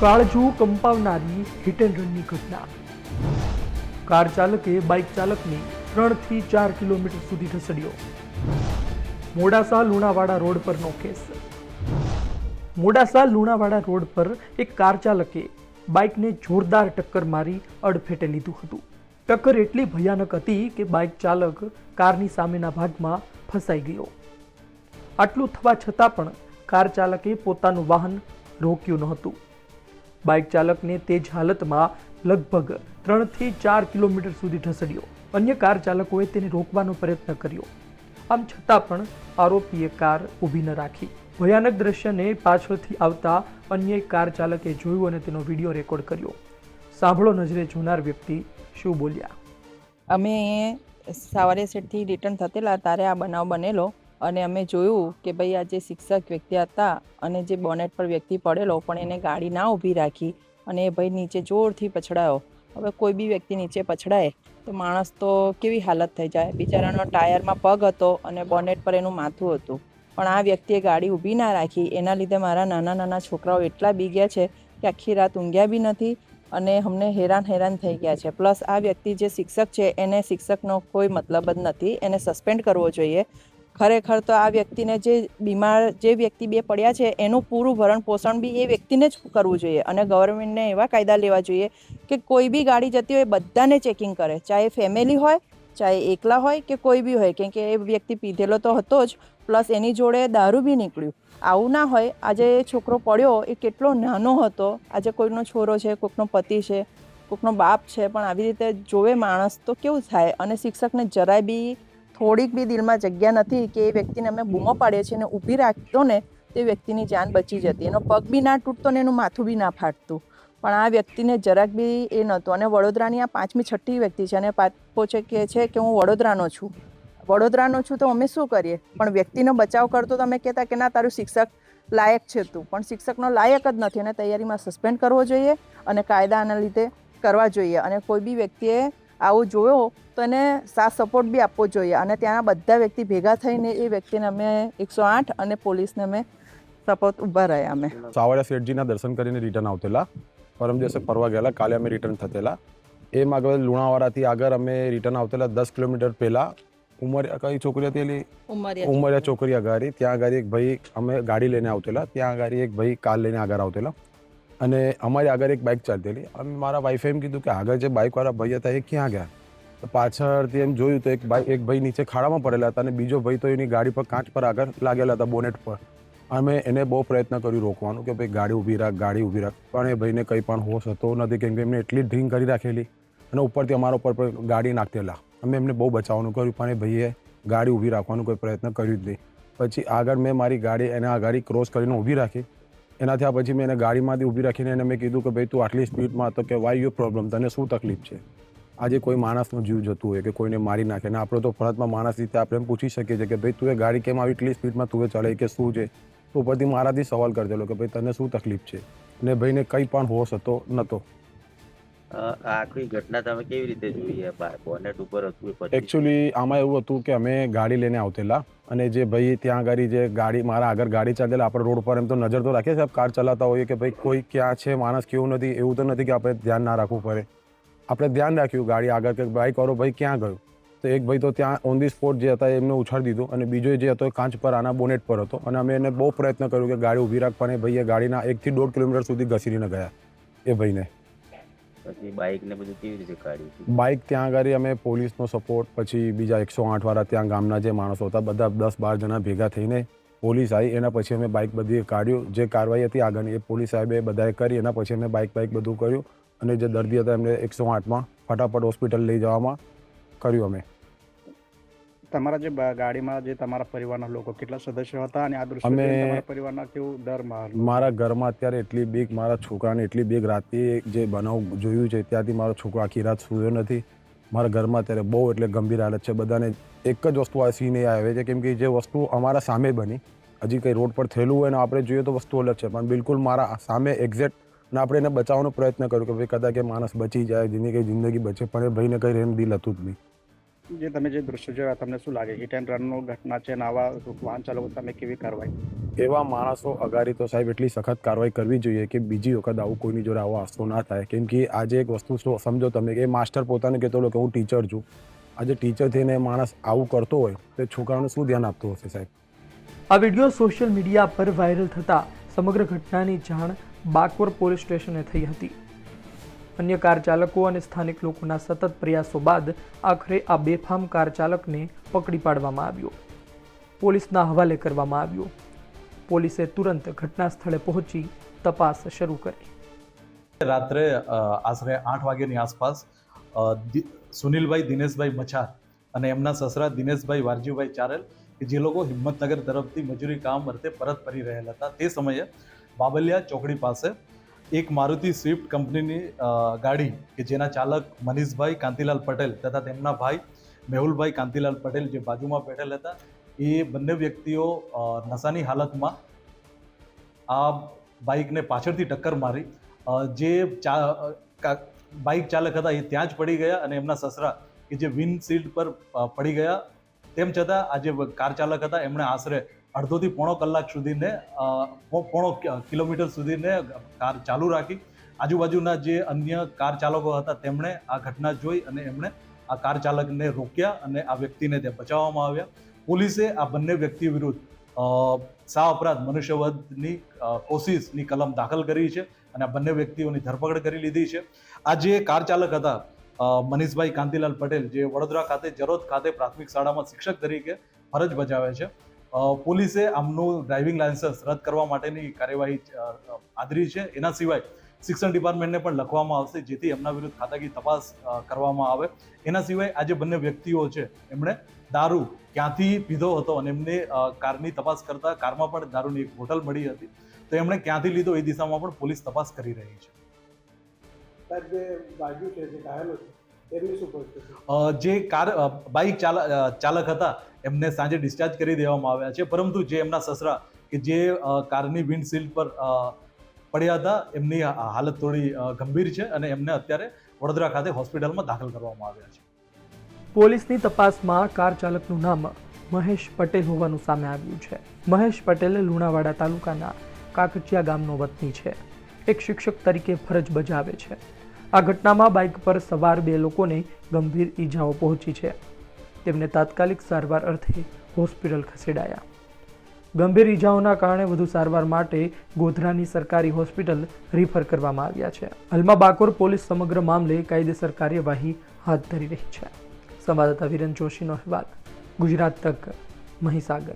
કાળજુ કંપાવનારી hit and રનની ઘટના. Car ચાલકે, bike ચાલકને ત્રણથી ચાર કિલોમીટર સુધી ઢસડ્યો મોડાસા લુણાવાડા રોડ પરનો કેસ. મોડાસા લુણાવાડા રોડ પર એક કાર ચાલકે બાઇકને જોરદાર ટક્કર મારી અડફેટે લીધું હતું. ટક્કર એટલી ભયાનક હતી કે બાઇક ચાલક કારની સામેના ભાગમાં ફસાઈ ગયો. આટલું થવા છતાં પણ કાર ચાલકે પોતાનું વાહન રોક્યું નહોતું બાઇક ચાલકને તે જ હાલતમાં લગભગ ત્રણથી ચાર કિલોમીટર સુધી ઢસડ્યો. અન્ય કાર ચાલકોએ તેને રોકવાનો પ્રયત્ન કર્યો. આમ છતાં પણ આરોપીએ કાર ઊભી ન રાખી. ભયાનક દ્રશ્યને પાછળથી આવતા અન્ય કાર ચાલકે જોયું અને તેનો વીડિયો રેકોર્ડ કર્યો. સાંભળો નજરે જોનાર વ્યક્તિ શું બોલ્યા. અમે સવારે સેટથી રિટર્ન થતેલા ત્યારે આ બનાવ બનેલો. અને અમે જોયું કે ભાઈ આ જે શિક્ષક વ્યક્તિ હતા અને જે બોનેટ પર વ્યક્તિ પડેલો, પણ એને ગાડી ના ઊભી રાખી અને એ ભાઈ નીચે જોરથી પછડાયો. હવે કોઈ બી વ્યક્તિ નીચે પછડાય તો માણસ તો કેવી હાલત થઈ જાય. બિચારાનો ટાયરમાં પગ હતો અને બોનેટ પર એનું માથું હતું. પણ આ વ્યક્તિએ ગાડી ઊભી ના રાખી. એના લીધે મારા નાના નાના છોકરાઓ એટલા બી ગયા છે કે આખી રાત ઊંઘ્યા બી નથી અને અમને હેરાન હેરાન થઈ ગયા છે. પ્લસ આ વ્યક્તિ જે શિક્ષક છે, એને શિક્ષકનો કોઈ મતલબ જ નથી. એને સસ્પેન્ડ કરવો જોઈએ. ખરેખર તો આ વ્યક્તિને જે બીમાર જે વ્યક્તિ બે પડ્યા છે, એનું પૂરું ભરણ પોષણ બી એ વ્યક્તિને જ કરવું જોઈએ અને ગવર્મેન્ટને એવા કાયદા લેવા જોઈએ કે કોઈ બી ગાડી જતી હોય બધાને ચેકિંગ કરે, ચાહે ફેમિલી હોય, ચાહે એકલા હોય કે કોઈ બી હોય, કેમ કે એ વ્યક્તિ પીધેલો તો હતો જ પ્લસ એની જોડે દારૂ બી નીકળ્યું. આવું ના હોય, આજે છોકરો પડ્યો એ કેટલો નાનો હતો, આજે કોઈનો છોરો છે કોઈકનો પતિ છે કોઈકનો બાપ છે, પણ આવી રીતે જોવે માણસ તો કેવું થાય અને શિક્ષકને જરાય બી થોડીક બી દિલમાં જગ્યા નથી કે એ વ્યક્તિને અમે બૂમો પાડીએ છીએ અને ઊભી રાખતો ને, તે વ્યક્તિની જાન બચી જતી. એનો પગ બી ના તૂટતો ને એનું માથું બી ના ફાટતું. પણ આ વ્યક્તિને જરાક બી એ નહોતું. અને વડોદરાની આ પાંચમી છઠ્ઠી વ્યક્તિ છે અને પોચે કહે છે કે હું વડોદરાનો છું. વડોદરાનો છું તો અમે શું કરીએ? પણ વ્યક્તિનો બચાવ કરતો તો અમે કહેતા કે ના, તારું શિક્ષક લાયક છે તું. પણ શિક્ષકનો લાયક જ નથી. અને તૈયારીમાં સસ્પેન્ડ કરવો જોઈએ અને કાયદાના લીધે કરવા જોઈએ. અને કોઈ બી વ્યક્તિએ આવું જોયો તો એને સાથ સપોર્ટ બી આપવો જોઈએ. અને ત્યાંના બધા વ્યક્તિ ભેગા થઈને એ વ્યક્તિને અમે એકસો આઠ અને પોલીસને અમે સપોર્ટ ઊભા રહ્યા અમે. સાવડા શેઠજીના દર્શન કરીને રિટર્ન આવતેલા. પરમ દિવસે ફરવા ગયેલા. કાલે અમે રિટર્ન થતેલા. એમ આગળ લુણાવાડાથી આગળ અમે રિટર્ન આવતેલા દસ કિલોમીટર પહેલાં. ઉમરિયા કઈ છોકરી હતી એલી? ઉમરિયા છોકરી. અગાડી. ત્યાં આગળ એક ભાઈ અમે ગાડી લઈને આવતેલા. ત્યાં આગળ એક ભાઈ કાર લઈને આગળ આવતેલા. અને અમારી આગળ એક બાઇક હતી. અને મારા વાઈફે એમ કીધું કે આગળ જે બાઇકવાળા ભાઈ હતા એ ક્યાં ગયા? તો પાછળથી એમ જોયું તો એક ભાઈ એક ભાઈ નીચે ખાડામાં પડેલા હતા અને બીજો ભાઈ તો એની ગાડી પર કાચ પર આગળ લાગેલા હતા બોનેટ પર. અમે એને બહુ પ્રયત્ન કર્યું રોકવાનું કે ભાઈ ગાડી ઊભી રાખ, ગાડી ઊભી રાખ. પણ એ ભાઈને કંઈ પણ હોશ હતો નથી કેમ કે એમને એટલી ડ્રિંક કરી રાખેલી અને ઉપરથી અમારા ઉપર પર ગાડી નાખતેલા અમે એમને બહુ બચાવવાનું કર્યું પણ એ ભાઈએ ગાડી ઊભી રાખવાનું કોઈ પ્રયત્ન કર્યું જ નહીં. પછી આગળ મેં મારી ગાડી એને આ ગાડી ક્રોસ કરીને ઊભી રાખી. એનાથી થયા પછી મેં એને ગાડીમાંથી ઊભી રાખીને એને મેં કીધું કે ભાઈ, તું આટલી સ્પીડમાં હતો કે વાય યુ પ્રોબ્લેમ તને શું તકલીફ છે? આજે કોઈ માણસનો જીવ જતું હોય કે કોઈને મારી નાખે ને આપણે તો ફરજમાં માણસ રીતે આપણે એમ પૂછી શકીએ છીએ કે ભાઈ, તું એ ગાડી કેમ આવી એટલી સ્પીડમાં તું એ ચડે કે શું છે? તો ઉપરથી મારાથી સવાલ કરતેલો કે ભાઈ, તને શું તકલીફ છે? ને ભાઈને કંઈ પણ હોશ હતો, નહોતો. આખી ઘટના તમે કેવી રીતે જોઈ બોનેટ ઉપર હતું એકચ્યુઅલી આમાં એવું હતું કે અમે ગાડી લઈને આવતેલા અને જે ભાઈ ત્યાં આગળ જે ગાડી, મારા આગળ ગાડી ચાલેલા આપણે રોડ પર એમ તો નજર તો રાખીએ સાહેબ કાર ચલાવતા હોઈએ કે ભાઈ કોઈ ક્યાં છે, માણસ કેવું નથી, એવું તો નથી કે આપણે ધ્યાન ના રાખવું પડે. આપણે ધ્યાન રાખ્યું ગાડી આગળ કે ભાઈ કરો, ભાઈ ક્યાં ગયો? તો એક ભાઈ તો ત્યાં ઓન ધી સ્પોટ જે હતા એમને ઉછાડી દીધું અને બીજો જે હતો એ કાંચ પર આના બોનેટ પર હતો. અને અમે એને બહુ પ્રયત્ન કર્યો કે ગાડી ઊભી રાખવા અને ભાઈએ ગાડીના એકથી દોઢ કિલોમીટર સુધી ઘસીને ગયા એ ભાઈને. પછી બાઇક ને બધું કેવી રીતે કાઢ્યું બાઇક ત્યાં આગળ અમે પોલીસનો સપોર્ટ પછી બીજા એકસો આઠવાળા ત્યાં ગામના જે માણસો હતા, બધા દસ બાર જણા ભેગા થઈને પોલીસ આવી, એના પછી અમે બાઇક બધી કાઢ્યું. જે કાર્યવાહી હતી આગળની, એ પોલીસ સાહેબે બધાએ કરી, એના પછી અમે બાઇક બાઇક બધું કર્યું. અને જે દર્દી હતા એમને એકસો આઠમાં ફટાફટ હોસ્પિટલ લઈ જવામાં કર્યું અમે. તમારા જે ગાડીમાં જે તમારા પરિવારના લોકો કેટલા સદસ્યો હતા અને આ દૃશ્ય અમે- તમારા પરિવારના કેવું ડર મારા ઘરમાં અત્યારે એટલી બીક મારા છોકરાને એટલી બીક રાતે જે બનાવ જોયું છે ત્યાંથી મારો છોકરો આખી રાત સૂયો નથી. મારા ઘરમાં અત્યારે બહુ એટલે ગંભીર હાલત છે. બધાને એક જ વસ્તુ આ સીન આવે છે કેમ કે જે વસ્તુ અમારા સામે બની હજી કંઈ રોડ પર થયેલું હોય ને આપણે જોઈએ તો વસ્તુ અલગ છે. પણ બિલકુલ મારા સામે એક્ઝેક્ટ ને આપણે એને બચાવવાનો પ્રયત્ન કર્યો કે ભાઈ કદાચ કે માણસ બચી જાય જેની કંઈ જિંદગી બચે. પણ એ ભાઈને કંઈ રેમ દિલ હતું જ નહીં. જે તમે જે દૃશ્ય જોયા તમને શું લાગે? હિટ એન્ડ રનનો ઘટના છે અને આવા વાહન ચાલકો તમે કેવી કાર્યવાહી? એવા માણસો અગાડી તો સાહેબ એટલી સખત કાર્યવાહી કરવી જોઈએ કે બીજી વખત આવું કોઈની જોડે આવો હાસ્તો ના થાય. કેમ કે આજે એક વસ્તુ શું સમજો તમે કે માસ્ટર પોતાને કહેતો હોય કે હું ટીચર છું. આજે ટીચર થઈને માણસ આવું કરતો હોય તો છોકરાઓને શું ધ્યાન આપતો હશે સાહેબ? આ વીડિયો સોશિયલ મીડિયા પર વાયરલ થતાં સમગ્ર ઘટનાની જાણ બાકવર પોલીસ સ્ટેશને થઈ હતી. અન્ય કાર ચાલકો અને સ્થાનિક લોકોના સતત પ્રયાસો બાદ આખરે આ બેફામ કાર ચાલકને પકડી પાડવામાં આવ્યો. પોલીસના હવાલે કરવામાં આવ્યો. પોલીસે તુરંત ઘટના સ્થળે પહોંચી તપાસ શરૂ કરી. રાત્રે આશરે આઠ વાગ્યાની આસપાસ સુનિલભાઈ, દિનેશભાઈ મછાર અને એમના સસરા દિનેશભાઈ વારજીભાઈ ચારેલ કે જે લોકો હિંમતનગર તરફથી મજૂરી કામ અર્થે પરત ફરી રહેલા હતા, તે સમયે બાબલિયા ચોકડી પાસે એક મારુતિ સ્વિફ્ટ કંપનીની ગાડી કે જેના ચાલક મનીષભાઈ કાંતિલાલ પટેલ તથા તેમના ભાઈ મેહુલભાઈ કાંતિલાલ પટેલ જે બાજુમાં બેઠેલ હતા, એ બંને વ્યક્તિઓ નશાની હાલતમાં આ બાઇકને પાછળથી ટક્કર મારી જે ચા બાઇક ચાલક હતા એ ત્યાં જ પડી ગયા અને એમના સસરા કે જે વિન્ડશીલ્ડ પર પડી ગયા. તેમ છતાં આ જે કાર ચાલક હતા, એમણે આશરે અડધોથી પોણો કલાક સુધીને પોણો કિલોમીટર સુધીને કાર ચાલુ રાખી. આજુબાજુના જે અન્ય કાર ચાલકો હતા, તેમણે આ ઘટના જોઈ અને એમણે આ કાર ચાલકને રોક્યા અને આ વ્યક્તિને ત્યાં બચાવવામાં આવ્યા. પોલીસે આ બંને વ્યક્તિ વિરુદ્ધ સા અપરાધ મનુષ્યવધની કોશિશની કલમ દાખલ કરી છે અને આ બંને વ્યક્તિઓની ધરપકડ કરી લીધી છે. આ જે કાર ચાલક હતા મનીષભાઈ કાંતિલાલ પટેલ, જે વડોદરા ખાતે જરોદ ખાતે પ્રાથમિક શાળામાં શિક્ષક તરીકે ફરજ બજાવે છે પોલીસે આમનું ડ્રાઇવિંગ લાયસન્સ રદ કરવા માટેની કાર્યવાહી આદરી છે. એના સિવાય શિક્ષણ ડિપાર્ટમેન્ટને પણ લખવામાં આવશે, જેથી એમના વિરુદ્ધ ખાતાકી તપાસ કરવામાં આવે. એના સિવાય આ જે બંને વ્યક્તિઓ છે, એમણે દારૂ ક્યાંથી પીધો હતો અને એમને કારની તપાસ કરતા કારમાં પણ દારૂની એક બોટલ મળી હતી. તો એમણે ક્યાંથી લીધો એ દિશામાં પણ પોલીસ તપાસ કરી રહી છે. સાહેબ, જે વાગ્યું છે, જે ઘાયલો છે જે કાર બાઇક ચાલક ચાલક હતા એમને સાંજે ડિસ્ચાર્જ કરી દેવામાં આવ્યા છે. પરંતુ જે એમના સસરા કે જે કારની વિન્ડશીલ્ડ પર પડ્યા હતા એમની હાલત થોડી ગંભીર છે અને એમને અત્યારે વડોદરા ખાતે હોસ્પિટલમાં દાખલ કરવામાં આવ્યા છે. પોલીસની તપાસમાં કાર ચાલકનું નામ મહેશ પટેલ હોવાનું સામે આવ્યું છે. મહેશ પટેલ લુણાવાડા તાલુકાના કાકચિયા ગામનો વતની છે. એક શિક્ષક તરીકે ફરજ બજાવે છે. આ ઘટનામાં બાઇક પર સવાર બે લોકોને ગંભીર ઈજાઓ પહોંચી છે. તેમને તાત્કાલિક સારવાર અર્થે હોસ્પિટલ ખસેડાયા. ગંભીર ઈજાઓના કારણે વધુ સારવાર માટે ગોધરાની સરકારી હોસ્પિટલ રિફર કરવામાં આવ્યા છે. હાલમાં બાકોર પોલીસ સમગ્ર મામલે કાયદેસર કાર્યવાહી હાથ ધરી રહી છે. સંવાદદાતા વિરન જોશીનો અહેવાલ. ગુજરાત તક, મહીસાગર.